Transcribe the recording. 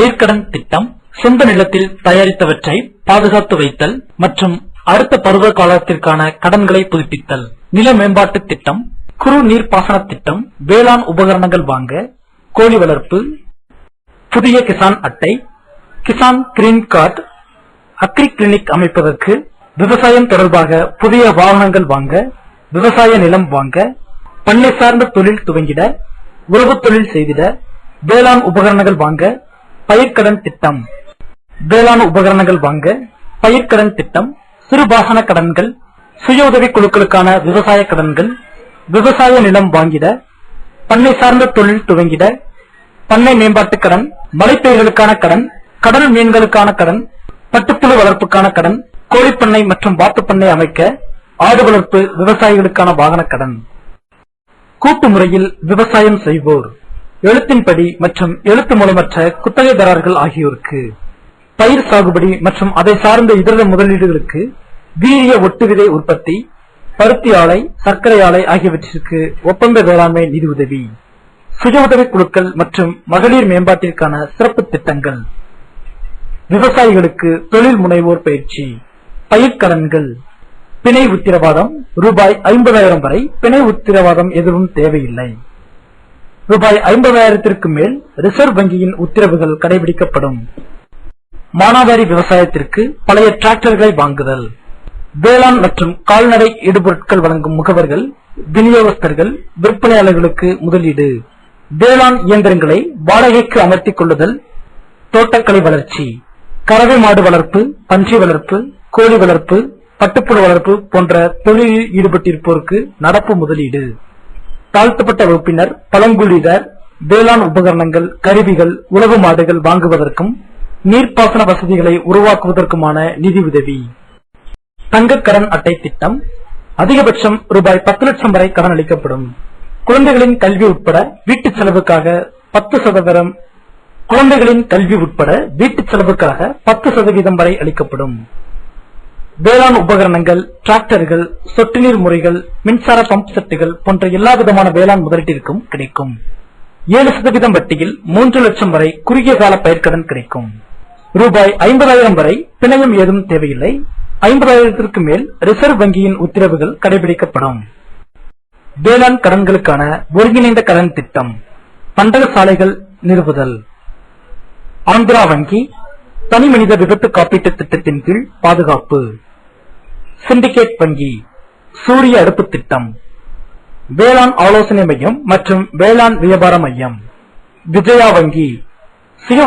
பயிர்க்கடன் திட்டம் சொந்த நிலத்தில் தயாரித்தவற்றை பாதுகாத்து வைத்தல் மற்றும் அடுத்த பருவ காலத்திற்கான கடன்களை புதுப்பித்தல். நில மேம்பாட்டு திட்டம் குறு நீர்ப்பாசன திட்டம் வேளாண் உபகரணங்கள் வாங்க கோழி வளர்ப்பு புதிய கிசான் அட்டை Kisan green card agri clinic அமைப்பதற்கு விவசாயம் தொடர்பாக புதிய வாகனங்கள் வாங்க விவசாய நிலம் வாங்க பண்ணை சார்ந்த தொழில் துவங்கிட உறவு தொழில் செய்திட வேளாண் உபகரணங்கள் வாங்க பயிர்க்கடன் திட்டம். வேளாண் உபகரணங்கள் வாங்க பயிர்க்கடன் திட்டம் சிறுபாசன கடன்கள் சுய உதவி குழுக்களுக்கான விவசாய கடன்கள் விவசாய நிலம் வாங்கிட பண்ணை சார்ந்த தொழில் துவங்கிட பண்ணை மேம்பாட்டு கடன் மலைப்பயிர்களுக்கான கடன் கடல் மீன்களுக்கான கடன் பட்டுப்புழு வளர்ப்புக்கான கடன் கோழிப்பண்ணை மற்றும் வாத்துப்பண்ணை அமைக்க ஆடு வளர்ப்பு விவசாயிகளுக்கான வாகன கடன். கூட்டு முறையில் விவசாயம் செய்வோர். எழுத்தின்படி மற்றும் எழுத்து மூலமற்ற குத்தகைதாரர்கள் ஆகியோருக்கு பயிர் சாகுபடி மற்றும் அதை சார்ந்த இதர முதலீடுகளுக்கு வீரிய ஒட்டு விதை உற்பத்தி பருத்தி ஆலை சர்க்கரை ஆலை ஆகியவற்றிற்கு ஒப்பந்த வேளாண்மை நிதியுதவி சுய உதவி குழுக்கள் மற்றும் மகளிர் மேம்பாட்டிற்கான சிறப்பு திட்டங்கள் விவசாயிகளுக்கு தொழில் முனைவோர் பயிற்சி பயிர்க்கடன்கள் பிணை உத்திரவாதம் ரூபாய் ஐம்பதாயிரம் வரை பிணை உத்திரவாதம் எதுவும் தேவையில்லை. ரூபாய் ஐம்பதாயிரத்திற்கு மேல் ரிசர்வ் வங்கியின் உத்தரவுகள் கடைபிடிக்கப்படும். மானாவாரி விவசாயத்திற்கு பழைய டிராக்டர்களை வாங்குதல். வேளாண் மற்றும் கால்நடை இடுபொருட்கள் வழங்கும் முகவர்கள் விநியோகஸ்தர்கள் விற்பனையாளர்களுக்கு முதலீடு. வேளாண் இயந்திரங்களை வாடகைக்கு அமர்த்திக் கொள்ளுதல் தோட்டக்கலை வளர்ச்சி. கறவை மாடு வளர்ப்பு பன்றி வளர்ப்பு கோழி வளர்ப்பு பட்டுப்புழு வளர்ப்பு போன்ற தொழிலில் ஈடுபட்டிருப்போருக்கு நடப்பு முதலீடு. தாழ்த்தப்பட்ட வகுப்பினர் பழங்குடியினர் வேளாண் உபகரணங்கள் கருவிகள் உழவு மாடுகள் வாங்குவதற்கும் நீர்ப்பாசன வசதிகளை உருவாக்குவதற்குமான நிதி உதவி. கடன் அட்டை திட்டம். அதிகபட்சம் ரூபாய் பத்து லட்சம் வரை கடன் அளிக்கப்படும். குழந்தைகளின் கல்வி உட்பட வீட்டுச் செலவுக்காக பத்து சதவீதம் குழந்தைகளின் கல்வி உட்பட வீட்டுச் செலவுக்காக பத்து சதவீதம் வரை அளிக்கப்படும். வேளாண் உபகரணங்கள் டிராக்டர்கள் சொட்டு நீர் முறைகள் மின்சார பம்ப் செட்டுகள் போன்ற எல்லா விதமான வேளாண் முதலீட்டிற்கும் கிடைக்கும். ஏழு சதவீதம் வட்டியில் மூன்று லட்சம் வரை குறுகிய கால பயிர்க்கடன் கிடைக்கும். ரூபாய் ஐம்பதாயிரம் வரை பிணையம் ஏதும் தேவையில்லை. ஐம்பதாயிரத்திற்கு மேல் ரிசர்வ் வங்கியின் உத்தரவுகள் கடைபிடிக்கப்படும். வேளாண் கடன்களுக்கான ஒருங்கிணைந்த கடன் திட்டம். பண்டக சாலைகள் நிறுவுதல். ஆந்திரா வங்கி தனி மனித விபத்து காப்பீட்டு திட்டத்தின் கீழ் பாதுகாப்பு. சிண்டிகேட் வங்கி சூரிய அடுப்பு திட்டம் வேளாண் ஆலோசனை மையம் மற்றும் வேளாண் வியாபார மையம் விஜயா வங்கி சுய